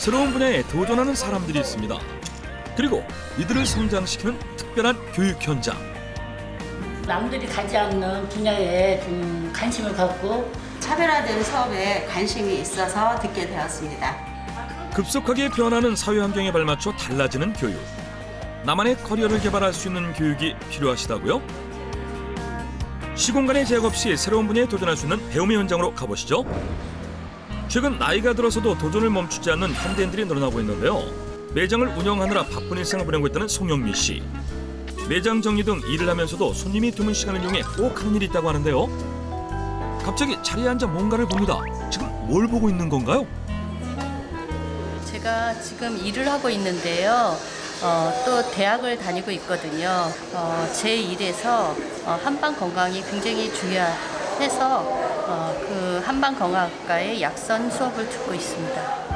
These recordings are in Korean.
새로운 분야에 도전하는 사람들이 있습니다. 그리고 이들을 성장시키는 특별한 교육 현장. 남들이 가지 않는 분야에 좀 관심을 갖고 차별화된 수업에 관심이 있어서 듣게 되었습니다. 급속하게 변하는 사회 환경에 발맞춰 달라지는 교육. 나만의 커리어를 개발할 수 있는 교육이 필요하시다고요? 시공간의 제약 없이 새로운 분야에 도전할 수 있는 배움의 현장으로 가보시죠. 최근 나이가 들어서도 도전을 멈추지 않는 현대인들이 늘어나고 있는데요. 매장을 운영하느라 바쁜 일상을 보내고 있다는 송영미 씨. 매장 정리 등 일을 하면서도 손님이 드문 시간을 이용해 꼭 하는 일이 있다고 하는데요. 갑자기 자리에 앉아 뭔가를 봅니다. 지금 뭘 보고 있는 건가요? 제가 지금 일을 하고 있는데요. 어, 또 대학을 다니고 있거든요. 어, 제 일에서 어, 한방 건강이 굉장히 중요 해서 어, 그 한방 건강학과의 약선 수업을 듣고 있습니다.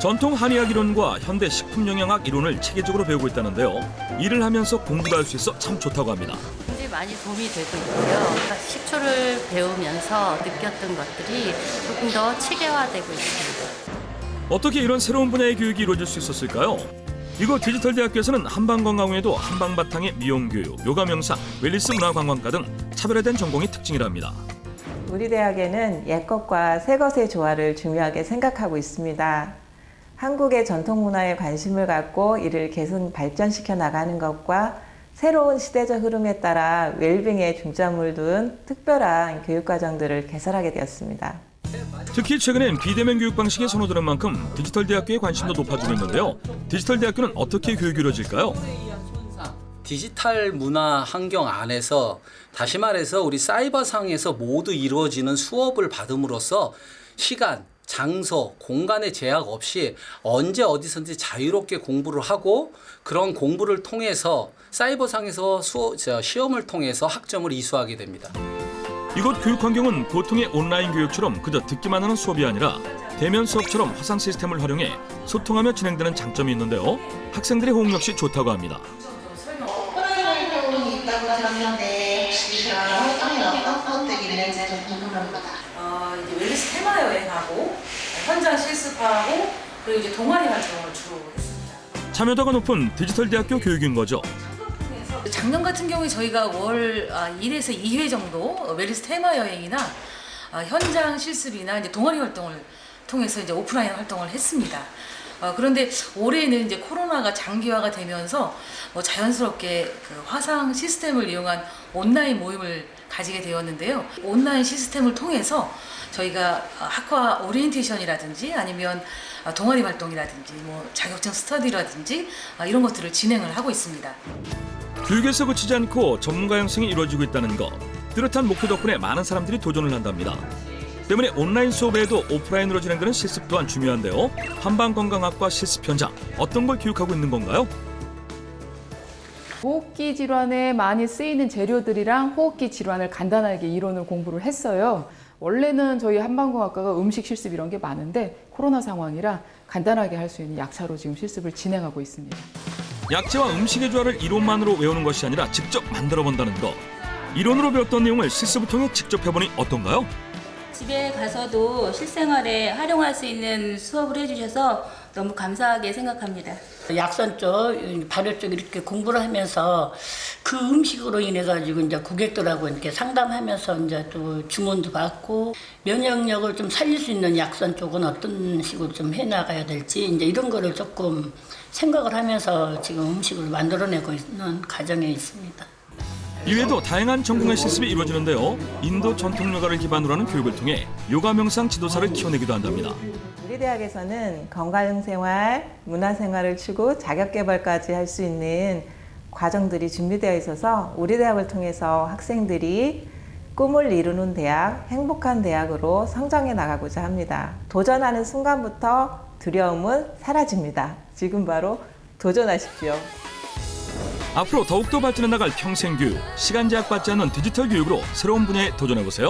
전통 한의학 이론과 현대 식품 영양학 이론을 체계적으로 배우고 있다는데요. 일을 하면서 공부도 할 수 있어 참 좋다고 합니다. 굉장히 많이 도움이 되고 있고요. 그러니까 식초를 배우면서 느꼈던 것들이 조금 더 체계화되고 있습니다. 어떻게 이런 새로운 분야의 교육이 이루어질 수 있었을까요? 이곳 디지털 대학교에서는 한방건강 외에도 한방 바탕의 미용교육, 요가명상, 웰리스 문화관광과 등 차별화된 전공이 특징이랍니다. 우리 대학에는 옛것과 새것의 조화를 중요하게 생각하고 있습니다. 한국의 전통 문화에 관심을 갖고 이를 개선 발전시켜 나가는 것과 새로운 시대적 흐름에 따라 웰빙에 중점을 둔 특별한 교육 과정들을 개설하게 되었습니다. 특히 최근엔 비대면 교육 방식이 선호되는 만큼 디지털 대학교의 관심도 높아지고 있는데요. 디지털 대학교는 어떻게 교육이 이루어질까요? 디지털 문화 환경 안에서 다시 말해서 우리 사이버상에서 모두 이루어지는 수업을 받음으로써 시간, 장소, 공간의 제약 없이 언제 어디서든지 자유롭게 공부를 하고 그런 공부를 통해서 사이버상에서 시험을 통해서 학점을 이수하게 됩니다. 이곳 교육 환경은 보통의 온라인 교육처럼 그저 듣기만 하는 수업이 아니라 대면 수업처럼 화상 시스템을 활용해 소통하며 진행되는 장점이 있는데요. 학생들의 호응 역시 좋다고 합니다. 어, 이제 웰리스 테마 여행하고 현장 실습하고 그리고 이제 동아리 활동을 주로 했습니다. 참여도가 높은 디지털 대학교 교육인 거죠. 작년 같은 경우에 저희가 월 아, 1에서 2회 정도 웰리스 테마 여행이나 아, 현장 실습이나 이제 동아리 활동을 통해서 이제 오프라인 활동을 했습니다. 어, 그런데 올해는 이제 코로나가 장기화가 되면서 뭐 자연스럽게 그 화상 시스템을 이용한 온라인 모임을 가지게 되었는데요. 온라인 시스템을 통해서 저희가 아, 학과 오리엔테이션이라든지 아니면 아, 동아리 활동이라든지 뭐 자격증 스터디라든지 아, 이런 것들을 진행을 하고 있습니다. 교육에서 그치지 않고 전문가 형성이 이루어지고 있다는 것. 뚜렷한 목표 덕분에 많은 사람들이 도전을 한답니다. 때문에 온라인 수업 외에도 오프라인으로 진행되는 실습 또한 중요한데요. 한방건강학과 실습 현장 어떤 걸 교육하고 있는 건가요? 호흡기 질환에 많이 쓰이는 재료들이랑 호흡기 질환을 간단하게 이론을 공부를 했어요. 원래는 저희 한방공학과가 음식 실습 이런 게 많은데 코로나 상황이라 간단하게 할 수 있는 약차로 지금 실습을 진행하고 있습니다. 약재와 음식의 조화를 이론만으로 외우는 것이 아니라 직접 만들어 본다는 것. 이론으로 배웠던 내용을 실습을 통해 직접 해보니 어떤가요? 집에 가서도 실생활에 활용할 수 있는 수업을 해주셔서 너무 감사하게 생각합니다. 약선 쪽, 발효 쪽 이렇게 공부를 하면서 그 음식으로 인해 가지고 이제 고객들하고 이렇게 상담하면서 이제 또 주문도 받고 면역력을 좀 살릴 수 있는 약선 쪽은 어떤 식으로 좀 해나가야 될지 이제 이런 거를 조금 생각을 하면서 지금 음식을 만들어내고 있는 과정에 있습니다. 이외에도 다양한 전공의 실습이 이루어지는데요. 인도 전통 요가를 기반으로 하는 교육을 통해 요가 명상 지도사를 키워내기도 한답니다. 우리 대학에서는 건강생활, 문화생활을 추구 자격개발까지 할 수 있는 과정들이 준비되어 있어서 우리 대학을 통해서 학생들이 꿈을 이루는 대학, 행복한 대학으로 성장해 나가고자 합니다. 도전하는 순간부터 두려움은 사라집니다. 지금 바로 도전하십시오. 앞으로 더욱더 발전해 나갈 평생 교육, 시간 제약 받지 않는 디지털 교육으로 새로운 분야에 도전해 보세요.